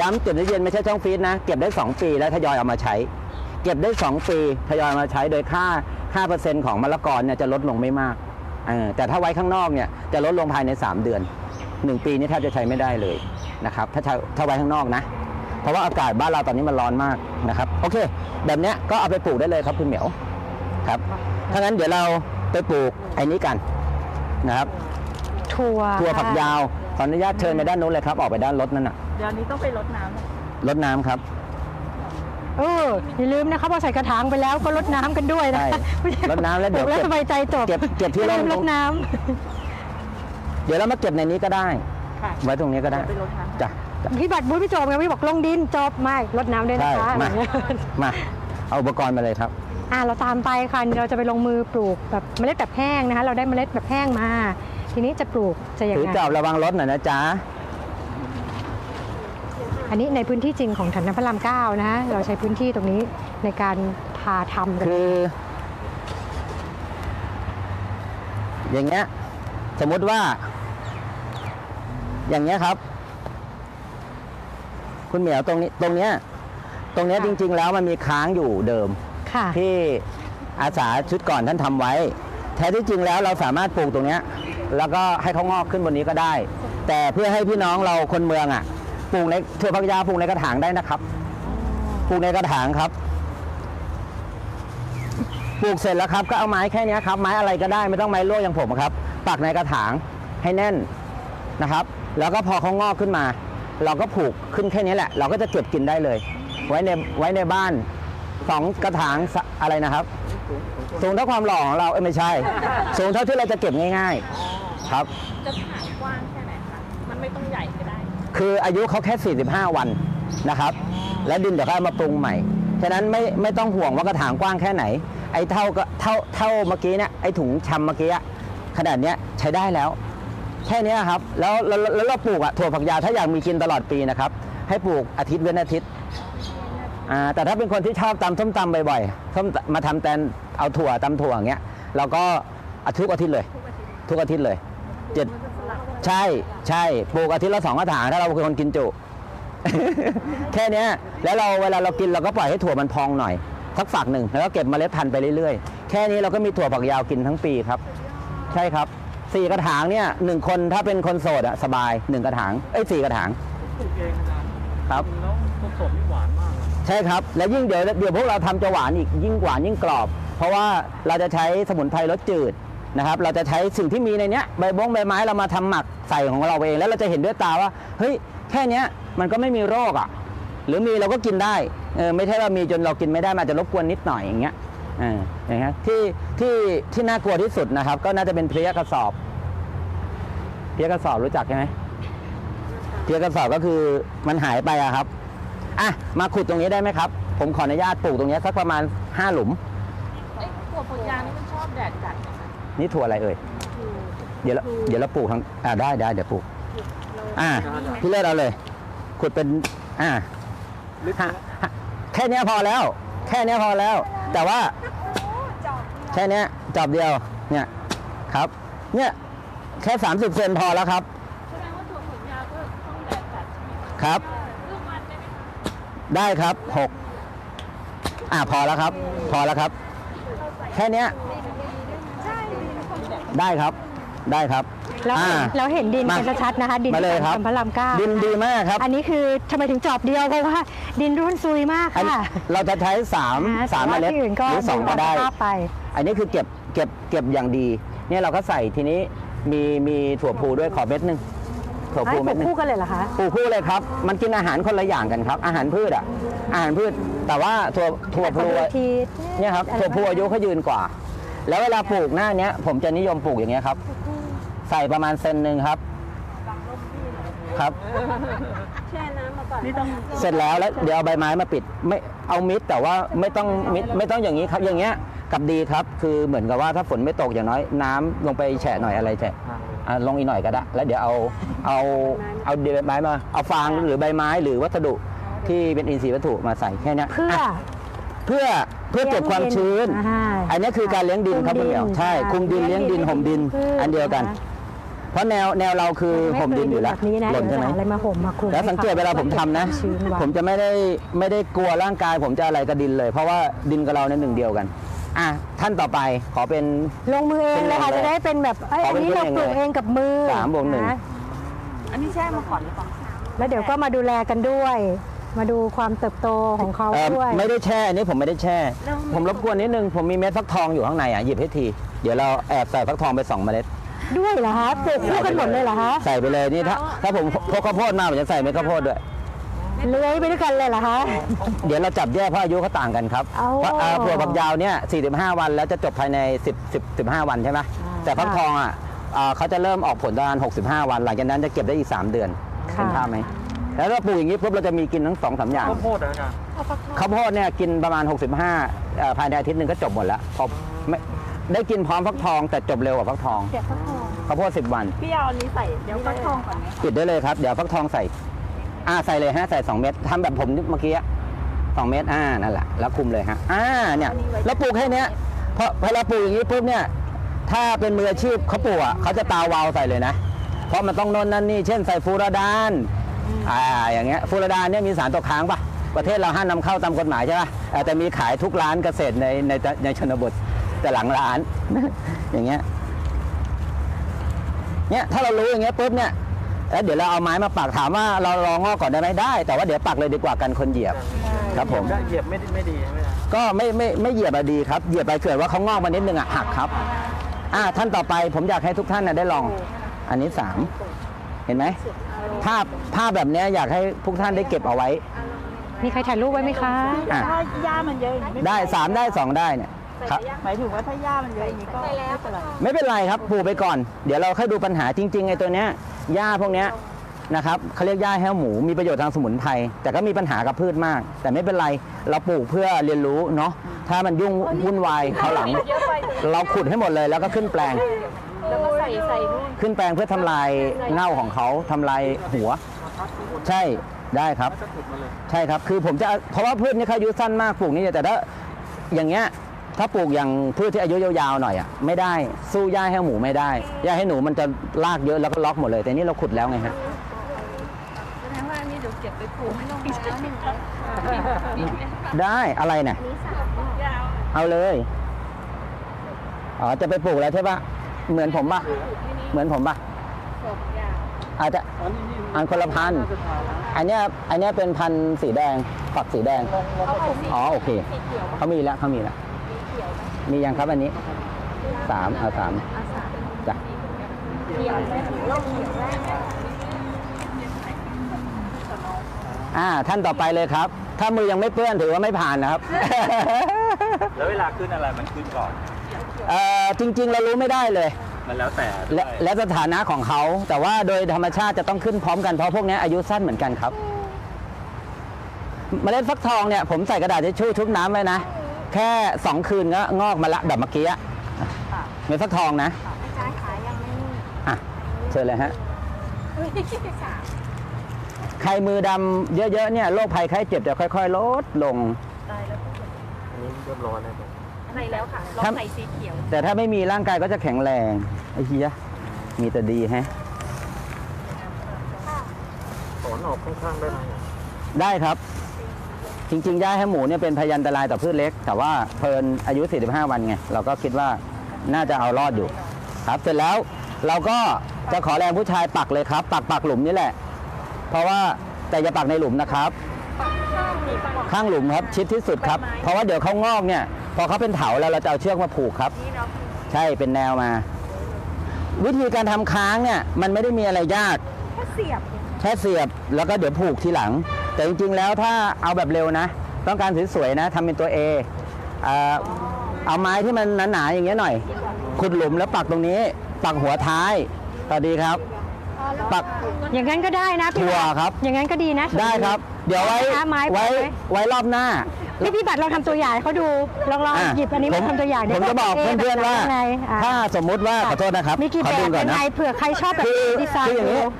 ย้ำเก็บได้เย็นไม่ใช่ช่องฟรีซนะ เก็บได้ 2 ปีแล้วทยอยเอามาใช้ เก็บได้ 2 ปีทยอยเอามาใช้โดยค่าค่าเปอร์เซ็นต์ของมะละกอเนี่ยจะลดลงไม่มากแต่ถ้าไว้ข้างนอกเนี่ยจะลดลงภายใน 3 เดือน 1 ปีนี่แทบจะใช้ไม่ได้เลยนะครับถ้าถ้าไว้ข้างนอกนะ เพราะว่าอากาศบ้านเราตอนนี้มันร้อนมากนะครับโอเค แบบเนี้ยก็เอาไปปลูกได้เลยครับคุณเหมียวครับถ้างั้นเดี๋ยวเราไปปลูกไอ้นี้กันนะครับ ถั่วถั่วฝักยาว ขออนุญาตเชิญไปด้านนู้นเลยครับ ออกไปด้านรถนั่นน่ะเดี๋ยวนี้ต้องไปรดน้ำนะรถน้ำครับ เอออย่าลืมนะคะพอใส่กระถางไปแล้วก็รดน้ำกันด้วยนะใช่ไม่ใช่รดน้ำแล้วเดี๋ยวปกแล้วเก็บสบายใจจบเก็บเก็บที่ร่มไม่ลืมรดน้เดี๋ยวเรามาเก็บในนี้ก็ได้ค่ะไว้ตรงนี้ก็ได้เดี๋ยวไปรดน้ำจ้ะจ้ะำพี่บัตรบุญพี่โจมไงพี่บอกลงดินจบไม่รดน้ำด้วยนะคะใช่มา อะไรเงี้ยมา เอาอุปกรณ์มาเลยครับ อ่าเราตามไปค่ะเราจะไปลงมือปลูกแบบเมล็ดแบบแห้งนะคะ เราได้เมล็ดแบบแห้งมา ทีนี้จะปลูกจะยังถือไงจับระวังรถหน่อยนะจ๊ะอันนี้ในพื้นที่จริงของถันน้ำพระรามเก้านะเราใช้พื้นที่ตรงนี้ในการพาทำกันคือ อย่างเงี้ย สมมุติว่า อย่างเงี้ยครับ คุณเหมียวตรงนี้ตรงเนี้ย ตรงเนี้ยจริง ๆ แล้วมันมีค้างอยู่เดิม ค่ะที่อาสาชุดก่อนท่านทำไว้ แท้ที่จริงแล้วเราสามารถปลูกตรงเนี้ย แล้วก็ให้เขางอกขึ้นบนนี้ก็ได้ แต่เพื่อให้พี่น้องเราคนเมืองอะปลูกในถั่วพักยาวปลูกในกระถางได้นะครับปลูกในกระถางครับปลูกเสร็จแล้วครับก็เอาไม้แค่นี้ครับไม้อะไรก็ได้ไม่ต้องไม้ลวกอย่างผมครับปักในกระถางให้แน่นนะครับ แล้วก็พอเขางอกขึ้นมา เราก็ผูกขึ้นแค่นี้แหละ เราก็จะเก็บกินได้เลย ไว้ในไว้ในบ้านสองกระถางอะไรนะครับ สูงเท่าความหล่อของเราเอ้ไม่ใช่ สูงเท่าที่เราจะเก็บง่าย ๆ ครับ จะถางกว้างแค่ไหนคะมันไม่ต้องใหญ่ก็ได้ คืออายุเขาแค่ 45 วันนะครับ แล้วดินเดี๋ยวเขาเอามาปรุงใหม่ ฉะนั้นไม่ไม่ต้องห่วงว่ากระถางกว้างแค่ไหน ไอ้เท่าก็เท่าเท่าเมื่อกี้เนี่ยไอ้ถุงชำเมื่อกี้อะขนาดเนี้ยใช้ได้แล้ว แค่เนี้ยครับแล้วแล้วแล้วเราปลูกอะถั่วฝักยาวถ้าอยากมีกินตลอดปีนะครับ ให้ปลูกอาทิตย์เว้นอาทิตย์อ่าแต่ถ้าเป็นคนที่ชอบตำส้มตำบ่อยๆส้มตำมาทำแตนเอาถั่วตำถั่วอย่างเงี้ยเราก็อาทุกอาทิตย์เลย ทุกอาทิตย์เลย เจ็ดใช่ใช่ปลูกอาทิตย์ละสองกระถางถ้าเราเป็นคนกินจุ แค่เนี้ยแล้วเราเวลาเรากินเราก็ปล่อยให้ถั่วมันพองหน่อยสักฝักหนึ่งแล้วก็เก็บเมล็ดพันธุ์ไปเรื่อยๆ แค่นี้เราก็มีถั่วฝักยาวกินทั้งปีครับ ใช่ครับสี่กระถางเนี่ยหนึ่งคนถ้าเป็นคนโสดอะสบายหนึ่งกระถางเอ้ยสี่กระถางปลูกเองอาจารย์ครับแล้วสดๆนี่หวานมากเลยใช่ครับ แล้วยิ่งเดี๋ยวเดี๋ยวพวกเราทำจะหวานอีกยิ่งหวานยิ่งกรอบ เพราะว่าเราจะใช้สมุนไพรรสจืด นะครับเราจะใช้สิ่งที่มีในเนี้ยใบบงใบไม้เรามาทำหมักใส่ของเราเองแล้วเราจะเห็นด้วยตาว่าเฮ้ยแค่เนี้ยมันก็ไม่มีโรคอะหรือมีเราก็กินได้เออไม่ใช่ว่ามีจนเรากินไม่ได้มันอาจจะรบกวนนิดหน่อยอย่างเงี้ยเอออย่างเงี้ยที่ที่ที่น่ากลัวที่สุดนะครับ ก็น่าจะเป็นเพลี้ยกระสอบเพลี้ยกระสอบรู้จักใช่ไหมเพลี้ยกระสอบก็คือมันหายไปอะครับอะมาขุดตรงนี้ได้ไหมครับ ผมขออนุญาตปลูกตรงนี้สักประมาณ5หลุมเอ้ยถั่วฝักยาวนี่มันชอบแดดจัด นะคะนี่ถั่วอะไรเอ่ยคือเดี๋ยวเราเดี๋ยวเราปลูกทั้งอ่าได้ได้เดี๋ยวปลูกเราอ่า พี่เลิศเอาเลย ขุดเป็น อ่าลึกฮะฮะแค่เนี้ยพอแล้ว แค่เนี้ยพอแล้ว แต่ว่า แค่เนี้ยจอบเดียว เนี่ยครับ เนี่ยแค่ 30 เซนพอแล้วครับ แสดงว่าถั่วฝักยาวก็ต้องแดดจัดใช่ไหมคะครับเลือกวันได้ไหมคะได้ครับหกอ่าพอแล้วครับ พอแล้วครับ แค่เนี้ย ได้ครับได้ครับเราเห็นอ่า เราเห็นดินมากันชัดๆนะคะ ดินมาเลยครับถันน้ำพระรามเก้าดินดีมากครับอันนี้คือทำไมถึงจอบเดียวเพราะว่าดินร่วนซุยมากอันค่ะเราจะใช้สามนะสามแต่เมว่าล็ดที่อื่นก็หรือสองก็ได้ ดูสภาพไป อันนี้คือเก็บเก็บเก็บอย่างดี เนี่ยเราก็ใส่ทีนี้มีมีถั่วพูด้วยขอเม็ดหนึ่งถั่วให้พูปเม็ลูดกหนึ่ง คู่กันเลยเหรอคะ ปลูกคู่เลยครับ มันกินอาหารคนละอย่างกันครับ อาหารพืชอะ อาหารพืช แต่ว่าถั่วถั่วพลูแต่อะทีเนี่ยครับอะไรถั่วพลูอายุเขายืนกว่า แล้วเวลาปลูกหน้าเนี้ย ผมจะนิยมปลูกอย่างเงี้ยครับ ใส่ประมาณเซนหนึ่งครับ ครับนี่ต้องเสร็จแล้วแล้วเดี๋ยวเอาใบไม้มาปิด ไม่เอามิดแต่ว่าไม่ต้องมิดไม่ต้องอย่างนี้ครับ อย่างเงี้ยกับดีครับ คือเหมือนกับว่าถ้าฝนไม่ตกอย่างน้อยน้ำลงไปแฉะหน่อยอะไรแฉะอะลงอีกหน่อยก็ได้ แล้วเดี๋ยวเอาเอาเอาใบไม้มาเอาฟางหรือใบไม้หรือวัสดุที่เป็นอินทรีย์วัตถุมาใส่แค่เนี้ยเพื่อ อะเพื่อเพื่อเก็บความชื้น อ่าอันนี้คือการเลี้ยงดินครับคุคุณมเหมียวใช่คุมดินเลี้ยงดินห่มดิน พืชอันเดียวกันะคะเพราะแนวแนวเราคือผมดินอยู่แล้วแบบนี้นะหล่นใช่ไหม เดี๋ยวจะาอะไรมาห่มมาคลุมแล้วสังเกตเวลาผมทำนะ ชื้นไว้ผมจะไม่ได้ไม่ได้กลัวร่างกาย ผมจะอะไรกับดินเลย เพราะว่าดินกับเราในยหนึ่งเดียวกัน อะท่านต่อไปขอเป็น ลงมือเองเลยค่ะเป็นจะเลยได้เป็นแบบเอ้ยขออัเป็นนนี้เราเองปลูกเลยเองกับมือสามบวกหนึ่งนะอันนี้แช่มาก่อนหรือเปล่า แล้วเดี๋ยวก็มาดูแลกันด้วย มาดูความเติบโตของเขาเอ่อด้วย ไม่ได้แช่อันนี้ผมไม่ได้แช่ผมรบกวนนิดนึง ผมมีเม็ดฟักทองอยู่ข้างในอะหยิบให้ที เดี๋ยวเราแอบใส่ฟักทองไปสองเมล็ดด้วยเหรอคะปลูกคู่กันหมดเลยเหรอคะใส่ไปเลยนี่ถ้าถ้าผมพกข้าวโพดมาผมจะใส่เม็ดข้าวโพดด้วย เลื้อยไปด้วยกันเลยเหรอคะ เดี๋ยวเราจับแยกเพราะอายุเขาต่างกันครับเอาเพราะอ่าถั่วฝักยาวเนี่ย45 วันแล้วจะจบภายใน 10 10 15 วันใช่ไหมแต่ฟักทองอะอ่าเขาจะเริ่มออกผลประมาณ65 วัน หลังจากนั้นจะเก็บได้อีก 3 เดือนค่ะเป็นภาพไหม แล้วเราปลูกอย่างนี้ปุ๊บเราจะมีกินทั้งสองสามอย่าง ข้าวโพดนะอาจารย์ข้าวโพดเนี่ยกินประมาณ 65เอ่อภายในอาทิตย์หนึ่งก็จบหมดแล้วพอไม่ได้กินพร้อมฟักทองแต่จบเร็วกว่าฟักทองเก็บฟักทองข้าวโพด10 วัน พี่เอาอันนี้ใส่เดี๋ยวฟักทองก่อนไหมปิดได้เลยครับ เดี๋ยวฟักทองใส่ อ่าใส่เลยฮะใส่ 2 เม็ดทำแบบผมเมื่อกี้อะสองเม็ดอ่านั่นแหละแล้วคุมเลยฮะอ่าเนี่ยแล้วปลูกแค่เนี้ยพอพอเราปลูกอย่างนี้ปุ๊บเนี่ยถ้าเป็นมืออาชีพเขาปลูกอะเขาจะตาวาวใส่เลยนะ เพราะมันต้องโน่นนั่นนี่เช่นใส่ฟูราดาน อ่าอย่างเงี้ยฟูราดานเนี่ยมีสารตกค้างปะประเทศเราห้ามนำเข้าตามกฎหมายใช่ปะเออแต่มีขายทุกร้านเกษตรในในในชนบทแต่หลังร้าน อย่างเงี้ยเนี่ยถ้าเรารู้อย่างเงี้ยปุ๊บเนี่ยแล้วเดี๋ยวเราเอาไม้มาปักถามว่าเราลองงอกก่อนได้ไหมได้ แต่ว่าเดี๋ยวปักเลยดีกว่ากันคนเหยียบครับผมเหยียบไม่ดีไม่ดีใช่ไหมอาจารย์ก็ไม่ไม่ไม่เหยียบอะดีครับเหยียบไปเกิดว่าเขางอกมานิดนึงอะหักครับอ่าท่านต่อไปผมอยากให้ทุกท่านนะได้ลอง อันนี้สามเห็นไหม ภาพภาพแบบเนี้ยอยากให้พวกท่านได้เก็บเอาไว้ มีใครถ่ายรูปไว้ไหมคะ อะ ถ้าหญ้ามันเยอะอย่างนี้ไม่ได้สามได้สองได้เนี่ยครับ หมายถึงว่าถ้าหญ้ามันเยอะอย่างนี้ก็ไม่เป็นไรไม่เป็นไรครับปลูกไปก่อน เดี๋ยวเราค่อยดูปัญหาจริงๆไอ้ตัวเนี้ยหญ้าพวกเนี้ยนะครับเขาเรียกหญ้าแห้วหมูมีประโยชน์ทางสมุนไพรแต่ก็มีปัญหากับพืชมาก แต่ไม่เป็นไรเราปลูกเพื่อเรียนรู้เนาะถ้ามันยุ่งวุ่นวายเขาวหลัง เราขุดให้หมดเลยแล้วก็ขึ้นแปลง แล้วก็ใส่ใส่นู่นขึ้นแปลงเพื่อทำลายเง่าของเขาทำลายหัว ใช่ได้ครับจะขุดมาเลยใช่ครับคือผมจะเพราะว่าพืชนี่เขาอายุสั้นมากปลูกนี่แต่ถ้าอย่างเงี้ยถ้าปลูกอย่างพืชที่อายุยาวๆหน่อยอะไม่ได้สู้หญ้าให้หมูไม่ได้หญ้าให้หนูมันจะลากเยอะแล้วก็ล็อกหมดเลย แต่นี่เราขุดแล้วไงฮะแสดงว่าอันนี้เดี๋ยวเก็บไปปลูกไม่ต้องมาแล้วหนึ่งครับได้อะไรเนี่ยยาว เอาเลยอ๋อจะไปปลูกแล้วใช่ปะ เหมือนผมปะเหมือนผมปะปลูกยาวอาจจะอันนี้นี่อันคนละพันธุ์าจะทานนะอันเนี้ยอันเนี้ยเป็นพันธุ์สีแดงฝักสีแดงเอาไปสีอ๋อโอเคสีเขียวเขามีแล้วเขามีแล้วสีเขียวมียังครับอันนี้สามเอาสามอาสาจ้ะเขียวได้ถือว่าเขียวได้อ่าท่านต่อไปเลยครับ ถ้ามือยังไม่เปื้อนถือว่าไม่ผ่านนะครับ แล้วเวลาขึ้นอะไรมันขึ้นก่อน เอ่อจริง ๆ เรารู้ไม่ได้เลย มันแล้วแต่และและสถานะของเขา แต่ว่าโดยธรรมชาติจะต้องขึ้นพร้อมกันเพราะพวกนี้อายุสั้นเหมือนกันครับ เมล็ดฟักทองเนี่ยผมใส่กระดาษทิชชู่ชุบน้ำไว้นะ แค่สองคืนก็งอกมาละแบบเมื่อกี้อะเมล็ดฟักทองนะอาจารย์ขายยังไม่นี่อะเชิญเลยฮะ อุ้ยสามใครมือดำเยอะๆเนี่ยโรคภัยไข้เจ็บจะค่อย ๆ ลดลงตายแล้วอันนี้เรียบร้อยแล้ว ในแล้วค่ะลองครับใส่สีเขียว แต่ถ้าไม่มีร่างกายก็จะแข็งแรงไอ้เหี้ยมีแต่ดีแฮะถอนออกข้างๆได้ไหมได้ครับ จริงๆหญ้าให้หมูเนี่ยเป็นพยันตรายต่อพืชเล็ก แต่ว่าเพลินอายุ 45 วันไงเราก็คิดว่าน่าจะเอารอดอยู่ ครับเสร็จแล้วเราก็จะขอแรงผู้ชายปักเลยครับ ปักปักหลุมนี่แหละ เพราะว่าแต่อย่าปักในหลุมนะครับ ข้างหลุมครับชิดที่สุดครับ เพราะว่าเดี๋ยวเขางอกเนี่ย พอเขาเป็นเถาแล้วเราจะเอาเชือกมาผูกครับนี่เราใช่เป็นแนวมา วิธีการทำค้างเนี่ย มันไม่ได้มีอะไรยากแค่เสียบแค่เสียบแล้วก็เดี๋ยวผูกทีหลัง แต่จริงๆแล้วถ้าเอาแบบเร็วนะ ต้องการสวยๆนะทำเป็นตัว A เอ่อเอาไม้ที่มันหนาๆอย่างเงี้ยหน่อย ขุดหลุมแล้วปักตรงนี้ ปักหัวท้ายสวัสดีครับ ปัก อย่างนั้นก็ได้นะพี่ถั่วบัตครับ อย่างนั้นก็ดีนะได้ครับ เดี๋ยวไว้นะคะไม้ไว้ไว้ไว้รอบหน้าพี่พี่บัตรลองทำตัวอย่างให้เขาดูลองลองอะหยิบอันนี้มาทำตัวอย่างผมจะบอกเพื่อนๆว่าแบบไหนอะถ้าสมมุติว่าขอโทษนะครับมีกี่ขอแบบดูก่อยันงนะไงเผื่อใครชอบแบบคือดีไซคือน์อย่างนี้ดู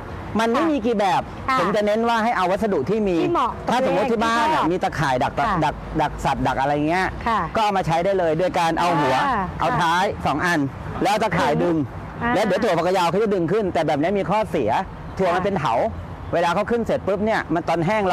มันไม่มีกี่แบบ ค่ะผมจะเน้นว่าให้เอาวัสดุที่มี ที่เหมาะกับถ้าสมมติที่บ้านที่ชอะอบมีตะข่ายดักค่ะดักดักสัตว์ดักอะไรเงี้ย ค่ะก็เอามาใช้ได้เลยโดยการเอาหัว ค่ะเอาท้ายสองอัน แล้วตะข่ายดึง อ่า แล้วเดี๋ยวถั่วฝักยาวเขาจะดึงขึ้น แต่แบบนี้มีข้อเสีย ถั่วมันเป็นเถา เวลาเขาขึ้นเสร็จปุ๊บเนี่ยมันตอนแห้ง